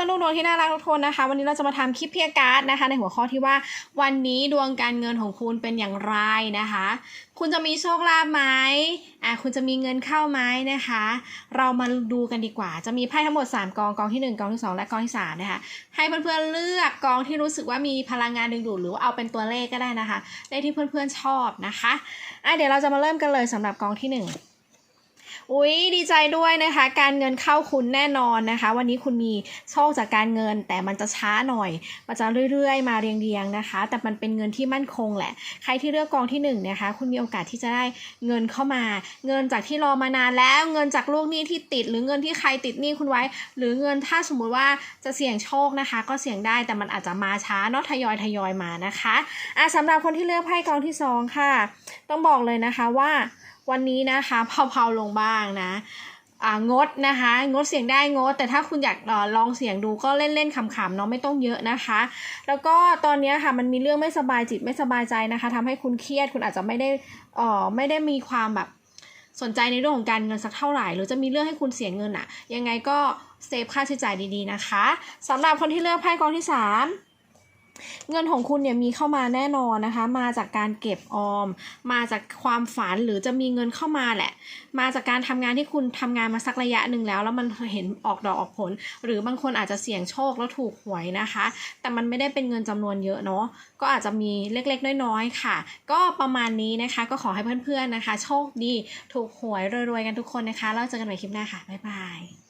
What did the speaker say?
คนที่น่ารักทุกคนนะคะ วันนี้เราจะมาทำคลิปเพียการ์ดนะคะ ในหัวข้อที่ว่าวันนี้ดวงการเงินของคุณเป็นอย่างไรนะคะ คุณจะมีโชคลาภไหมอะคุณจะมีเงินเข้าไหมนะคะ เรามาดูกันดีกว่า จะมีไพ่ทั้งหมด 3 กองกองที่ 1 กองที่ 2 และกองที่3นะคะให้เพื่อนๆเลือกกองที่รู้สึกว่ามีพลังงานดึงดูดหรือว่าเอาเป็นตัวเลขก็ได้นะคะเลขที่เพื่อนๆชอบนะคะอะเดี๋ยวเราจะมาเริ่มกันเลยสำหรับกองที่ 1 อุ๊ยดีใจด้วยนะคะ การเงินเข้าคุณแน่นอนนะคะ วันนี้คุณมีโชคจากการเงิน แต่มันจะช้าหน่อยมันจะเรื่อยๆ มาเรียงๆนะคะ แต่มันเป็นเงินที่มั่นคงแหละ ใครที่เลือกกองที่หนึ่งนะคะ คุณมีโอกาสที่จะได้เงินเข้ามา เงินจากที่รอมานานแล้วเงินจากลูกหนี้ที่ติด หรือเงินที่ใครติดหนี้คุณไว้ หรือเงินถ้าสมมุติว่าจะเสี่ยงโชคนะคะ ก็เสี่ยงได้แต่มันอาจจะมาช้าเนาะทยอยทยอยมานะคะอะสำหรับคนที่เลือกไพ่กองที่สองค่ะ ต้องบอกเลยนะคะว่า วันนี้นะคะเผาๆลงบ้างนะงดนะคะ งดเสียงได้งด แต่ถ้าคุณอยากอลองเสียงดูก็เล่นๆขำๆเนาะไม่ต้องเยอะนะคะ แล้วก็ตอนนี้ค่ะมันมีเรื่องไม่สบายจิตไม่สบายใจนะคะทำให้คุณเครียดคุณอาจจะไม่ได้เออไม่ได้มีความแบบสนใจในเรื่องของการเงินสักเท่าไหร่ หรือจะมีเรื่องให้คุณเสียเงินอะยังไงก็เซฟค่าใช้จ่ายดีๆนะคะสำหรับคนที่เลือกไพ่กองที่สาม เงินของคุณเนี่ยมีเข้ามาแน่นอนนะคะ มาจากการเก็บออม มาจากความฝันหรือจะมีเงินเข้ามาแหละ มาจากการทำงานที่คุณทำงานมาสักระยะหนึ่งแล้ว แล้วมันเห็นออกดอกออกผล หรือบางคนอาจจะเสี่ยงโชคแล้วถูกหวยนะคะ แต่มันไม่ได้เป็นเงินจำนวนเยอะเนาะก็อาจจะมีเล็กๆ น้อยๆค่ะ ก็ประมาณนี้นะคะก็ขอให้เพื่อนๆนะคะ โชคดีถูกหวยรวยๆกันทุกคนนะคะแล้วเจอกันใหม่คลิปหน้าค่ะบ๊ายบาย